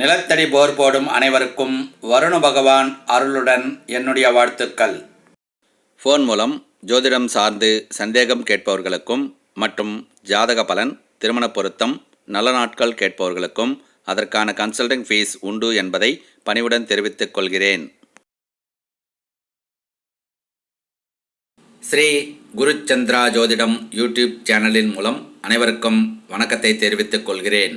நிலத்தடி போர் போடும் அனைவருக்கும் வருண பகவான் அருளுடன் என்னுடைய வாழ்த்துக்கள். ஃபோன் மூலம் ஜோதிடம் சார்ந்து சந்தேகம் கேட்பவர்களுக்கும் மற்றும் ஜாதக பலன் திருமண பொருத்தம் நல்ல நாட்கள் கேட்பவர்களுக்கும் அதற்கான கன்சல்டிங் ஃபீஸ் உண்டு என்பதை பணிவுடன் தெரிவித்துக் கொள்கிறேன். ஸ்ரீ குருச்சந்திரா ஜோதிடம் யூடியூப் சேனலின் மூலம் அனைவருக்கும் வணக்கத்தை தெரிவித்துக் கொள்கிறேன்.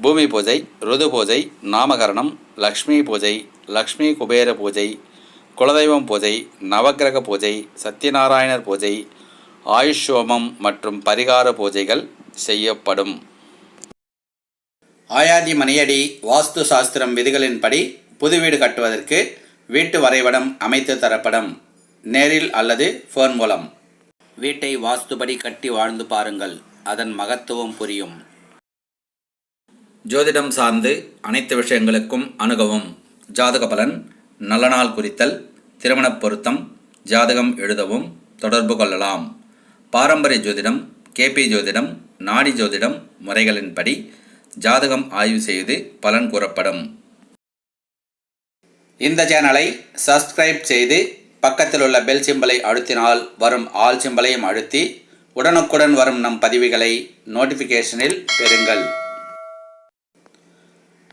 பூமி பூஜை ருது பூஜை நாமகரணம் லக்ஷ்மி பூஜை லக்ஷ்மி குபேர பூஜை குலதெய்வம் பூஜை நவக்கிரக பூஜை சத்யநாராயணர் பூஜை ஆயுஷோமம் மற்றும் பரிகார பூஜைகள் செய்யப்படும். ஆயாதி மணியடி வாஸ்து சாஸ்திரம் விதிகளின்படி புது வீடு கட்டுவதற்கு வீட்டு வரைபடம் அமைத்து தரப்படும். நேரில் அல்லது ஃபோன் மூலம். வீட்டை வாஸ்துபடி கட்டி வாழ்ந்து பாருங்கள். அதன் மகத்துவம் புரியும். ஜோதிடம் சார்ந்து அனைத்து விஷயங்களுக்கும் அணுகவும். ஜாதக பலன் நல்ல நாள் குறித்தல் திருமணப் பொருத்தம் ஜாதகம் எழுதவும் தொடர்பு கொள்ளலாம். பாரம்பரிய ஜோதிடம் கேபி ஜோதிடம் நாடி ஜோதிடம் முறைகளின்படி ஜாதகம் ஆய்வு செய்து பலன் கூறப்படும். இந்த சேனலை சப்ஸ்கிரைப் செய்து பக்கத்தில் உள்ள பெல் சிம்பலை அழுத்தினால் வரும் ஆல் சிம்பலையும் அழுத்தி உடனுக்குடன் வரும் நம் பதிவுகளை நோட்டிஃபிகேஷனில் பெறுங்கள்.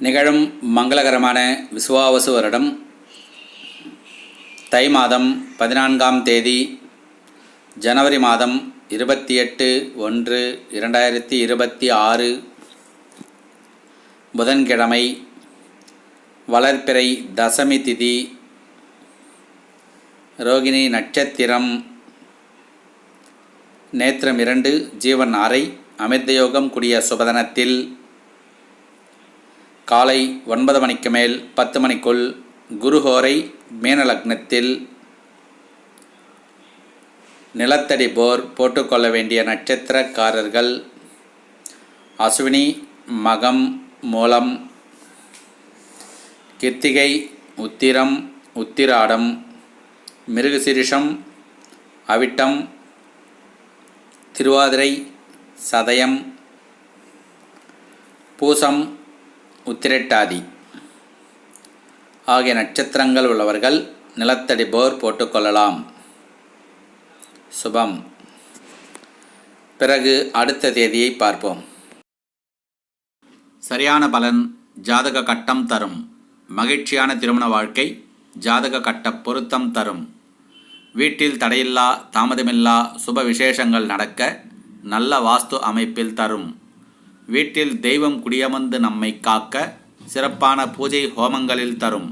நிகழும் மங்களகரமான விசுவாவசு வருடம் தை மாதம் பதினான்காம் தேதி ஜனவரி மாதம் இருபத்தி எட்டு ஒன்று இரண்டாயிரத்தி இருபத்தி ஆறு புதன்கிழமை வளர்ப்பிறை தசமி திதி ரோகிணி நட்சத்திரம் நேத்திரம் இரண்டு ஜீவன் அறை அமிர்தயோகம் கூடிய சுபதனத்தில் காலை ஒன்பது மணிக்கு மேல் பத்து மணிக்குள் குருஹோரை மீனலக்னத்தில் நிலத்தடி போர் போட்டுக்கொள்ள வேண்டிய நட்சத்திரக்காரர்கள் அஸ்வினி மகம் மூலம் கிருத்திகை உத்திரம் உத்திராடம் மிருகசிரிஷம் அவிட்டம் திருவாதிரை சதயம் பூசம் உத்திரட்டாதி. ஆகிய நட்சத்திரங்கள் உள்ளவர்கள் நிலத்தடி போர் போட்டுக்கொள்ளலாம் சுபம். பிறகு அடுத்த தேதியை பார்ப்போம். சரியான பலன் ஜாதக கட்டம் தரும். மகிழ்ச்சியான திருமண வாழ்க்கை ஜாதக கட்ட பொருத்தம் தரும். வீட்டில் தடையில்லா தாமதமில்லா சுப விசேஷங்கள் நடக்க நல்ல வாஸ்து அமைப்பில் தரும். வீட்டில் தெய்வம் குடியமர்ந்து நம்மை காக்க சிறப்பான பூஜை ஹோமங்களில் தரும்.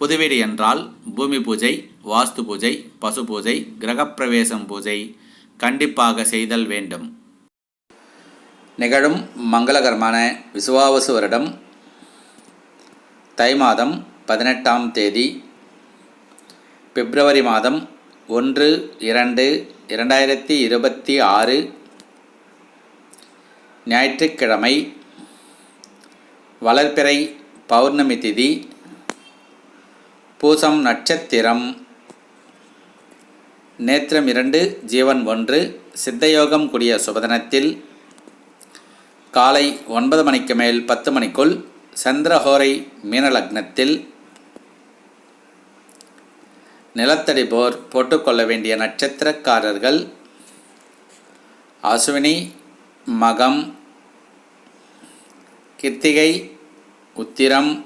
புதுவீடு என்றால் பூமி பூஜை வாஸ்து பூஜை பசு பூஜை கிரகப்பிரவேசம் பூஜை கண்டிப்பாக செய்தல் வேண்டும். நிகழும் மங்களகரமான விசுவாவசு வருடம் தை மாதம் பதினெட்டாம் தேதி பிப்ரவரி மாதம் ஒன்று இரண்டு இரண்டாயிரத்தி இருபத்தி ஆறு ஞாயிற்றுக்கிழமை வளர்பிறை பௌர்ணமி திதி பூசம் நட்சத்திரம். நேத்திரம் இரண்டு ஜீவன் ஒன்று சித்தயோகம் கூடிய சுபதனத்தில் காலை ஒன்பது மணிக்கு மேல் பத்து மணிக்குள் சந்திரஹோரை மீனலக்னத்தில் நிலத்தடி போர் போட்டுக்கொள்ள வேண்டிய நட்சத்திரக்காரர்கள் அசுவினி மகம் கிருத்திகை உத்திரம்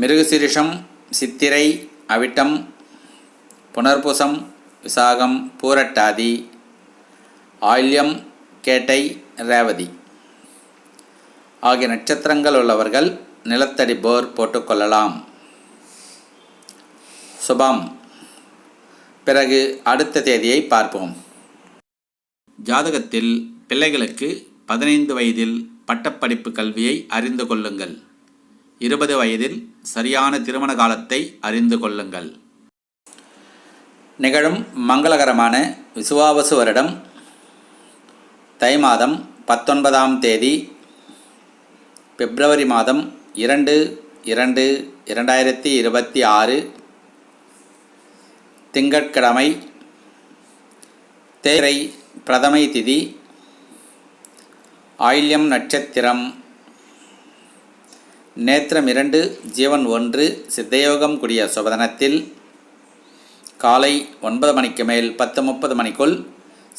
மிருகசிரிஷம் சித்திரை அவிட்டம் புனர்பூசம் விசாகம் பூரட்டாதி ஆயில்யம் கேட்டை ரேவதி. ஆகிய நட்சத்திரங்கள் உள்ளவர்கள் நிலத்தடி போர் போட்டுக்கொள்ளலாம் சுபம். பிறகு அடுத்த தேதியை பார்ப்போம். ஜாதகத்தில் பிள்ளைகளுக்கு பதினைந்து வயதில் பட்டப்படிப்பு கல்வியை அறிந்து கொள்ளுங்கள். இருபது வயதில் சரியான திருமண காலத்தை அறிந்து கொள்ளுங்கள். நிகழும் மங்களகரமான விசுவாவசு வருடம் தை மாதம் பத்தொன்பதாம் தேதி பிப்ரவரி மாதம் இரண்டு இரண்டு இரண்டாயிரத்தி இருபத்தி ஆறு திங்கட்கிழமை தேரை பிரதமை திதி ஆயில்யம் நட்சத்திரம். நேத்திரம் இரண்டு ஜீவன் ஒன்று சித்தயோகம் கூடிய சுபதனத்தில் காலை ஒன்பது மணிக்கு மேல் பத்து முப்பது மணிக்குள்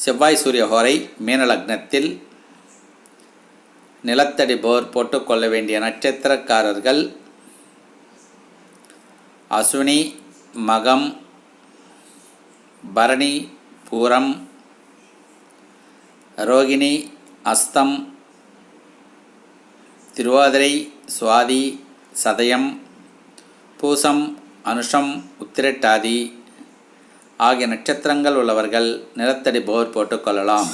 செவ்வாய் சூரிய ஹோரை மீனலக்னத்தில் நிலத்தடி போர் போட்டுக்கொள்ள வேண்டிய நட்சத்திரக்காரர்கள் அஸ்வினி மகம் பரணி பூரம் ரோகிணி அஸ்தம் திருவாதிரை சுவாதி சதயம் பூசம் அனுஷம் உத்திரட்டாதி ஆகிய நட்சத்திரங்கள் உள்ளவர்கள் நிலத்தடி போர் போட்டுக்கொள்ளலாம்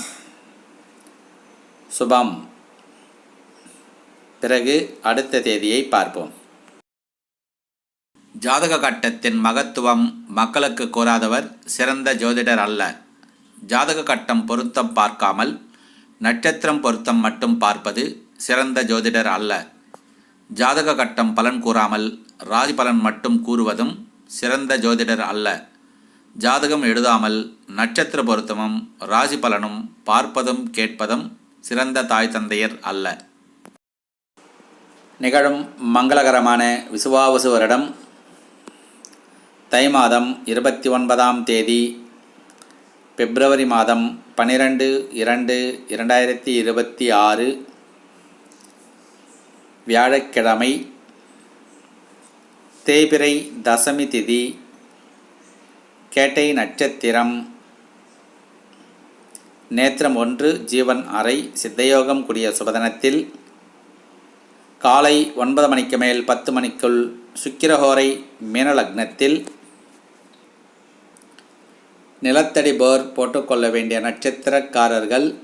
சுபம். பிறகு அடுத்த தேதியை பார்ப்போம். ஜாதக கட்டத்தின் மகத்துவம் மக்களுக்கு கூறாதவர் சிறந்த ஜோதிடர் அல்ல. ஜாதக கட்டம் பொருத்தம் பார்க்காமல் நட்சத்திரம் பொருத்தம் மட்டும் பார்ப்பது சிறந்த ஜோதிடர் அல்ல. ஜாதக கட்டம் பலன் கூறாமல் ராஜ் பலன் மட்டும் கூறுவதும் சிறந்த ஜோதிடர் அல்ல. ஜாதகம் எழுதாமல் நட்சத்திர பொருத்தமும் ராசி பலனும் பார்ப்பதும் கேட்பதும் சிறந்த தாய் தந்தையர் அல்ல. நிகழும் மங்களகரமான விசுவாவசு வருடம் தை மாதம் இருபத்தி ஒன்பதாம் தேதி பிப்ரவரி மாதம் பன்னிரெண்டு இரண்டு இரண்டாயிரத்தி இருபத்தி ஆறு வியாழக்கிழமை தேய்பிறை தசமி திதி கேட்டை நட்சத்திரம். நேத்திரம் ஒன்று ஜீவன் அறை சித்தயோகம் கூடிய சுபதனத்தில் காலை ஒன்பது மணிக்கு மேல் பத்து மணிக்குள் சுக்கிரஹோரை மீனலக்னத்தில் நிலத்தடி போர் போட்டுக்கொள்ள வேண்டிய நட்சத்திரக்காரர்கள்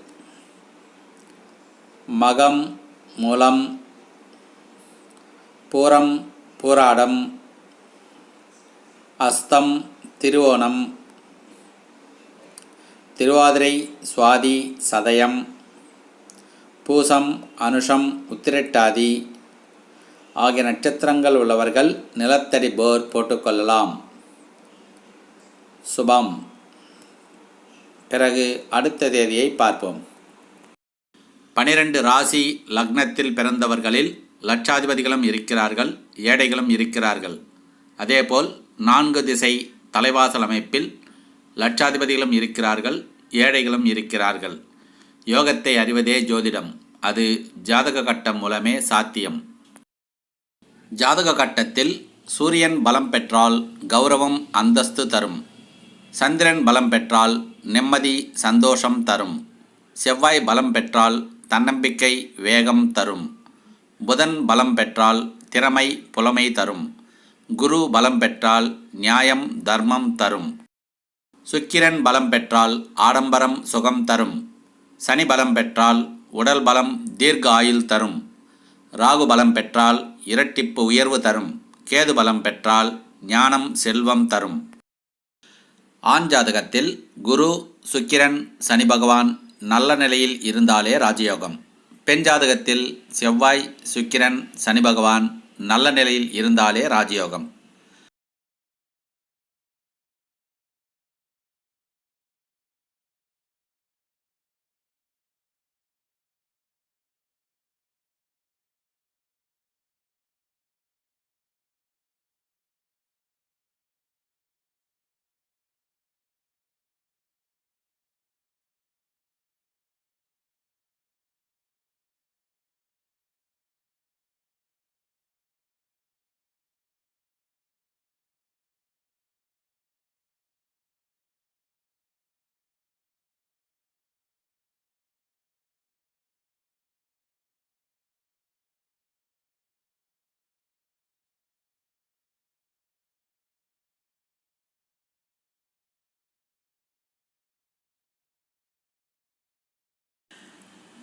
மகம் மூலம் பூரம் பூராடம் அஸ்தம் திருவோணம் திருவாதிரை சுவாதி சதயம் பூசம் அனுஷம் உத்திரட்டாதி ஆகிய நட்சத்திரங்கள் உள்ளவர்கள் நிலத்தடி போர் போட்டுக்கொள்ளலாம் சுபம். பிறகு அடுத்த தேதியை பார்ப்போம். பனிரெண்டு ராசி லக்னத்தில் பிறந்தவர்களில் லட்சாதிபதிகளும் இருக்கிறார்கள் ஏழைகளும் இருக்கிறார்கள். அதேபோல் நான்கு திசை தலைவாசல் அமைப்பில் லட்சாதிபதிகளும் இருக்கிறார்கள் ஏழைகளும் இருக்கிறார்கள். யோகத்தை அறிவதே ஜோதிடம். அது ஜாதக கட்டம் மூலமே சாத்தியம். ஜாதக கட்டத்தில் சூரியன் பலம் பெற்றால் கௌரவம் அந்தஸ்து தரும். சந்திரன் பலம் பெற்றால் நிம்மதி சந்தோஷம் தரும். செவ்வாய் பலம் பெற்றால் தன்னம்பிக்கை வேகம் தரும். புதன் பலம் பெற்றால் திறமை புலமை தரும். குரு பலம் பெற்றால் நியாயம் தர்மம் தரும். சுக்கிரன் பலம் பெற்றால் ஆடம்பரம் சுகம் தரும். சனி பலம் பெற்றால் உடல் பலம் தீர்க்க ஆயுள் தரும். ராகு பலம் பெற்றால் இரட்டிப்பு உயர்வு தரும். கேது பலம் பெற்றால் ஞானம் செல்வம் தரும். ஆண் ஜாதகத்தில் குரு சுக்கிரன் சனி பகவான் நல்ல நிலையில் இருந்தாலே ராஜயோகம். பெண் ஜாதகத்தில் செவ்வாய் சுக்கிரன் சனி பகவான் நல்ல நிலையில் இருந்தாலே ராஜயோகம்.